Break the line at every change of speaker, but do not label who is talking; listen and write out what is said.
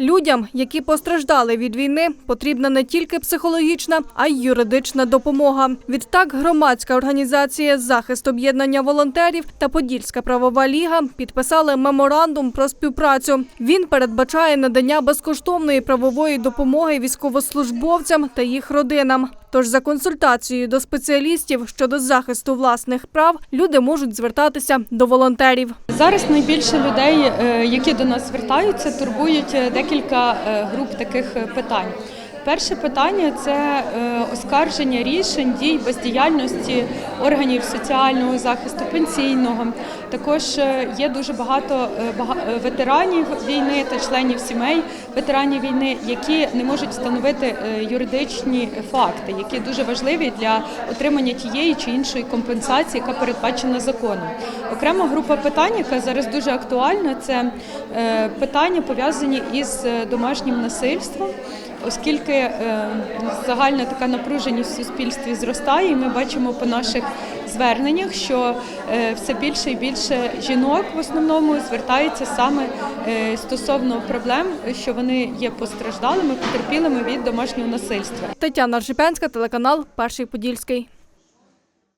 Людям, які постраждали від війни, потрібна не тільки психологічна, а й юридична допомога. Відтак, громадська організація захист об'єднання волонтерів та Подільська правова ліга підписали меморандум про співпрацю. Він передбачає надання безкоштовної правової допомоги військовослужбовцям та їх родинам. Тож за консультацією до спеціалістів щодо захисту власних прав люди можуть звертатися до волонтерів.
Зараз найбільше людей, е, які до нас звертаються, турбують е, декілька е, груп таких питань. Перше питання це е, оскарження рішень дій бездіяльності органів соціального захисту, пенсійного. Також е, є дуже багато е, ветеранів війни та членів сімей ветеранів війни, які не можуть встановити юридичні факти, які дуже важливі для отримання тієї чи іншої компенсації, яка передбачена законом. Окрема група питань, яка зараз дуже актуальна, це питання пов'язані із домашнім насильством. Оскільки е, загальна така напруженість в суспільстві зростає, і ми бачимо по наших зверненнях, що е, все більше і більше жінок в основному звертаються саме е, стосовно проблем, що вони є постраждалими, потерпілими від домашнього насильства.
Тетяна Ржипянська, телеканал Перший Подільський.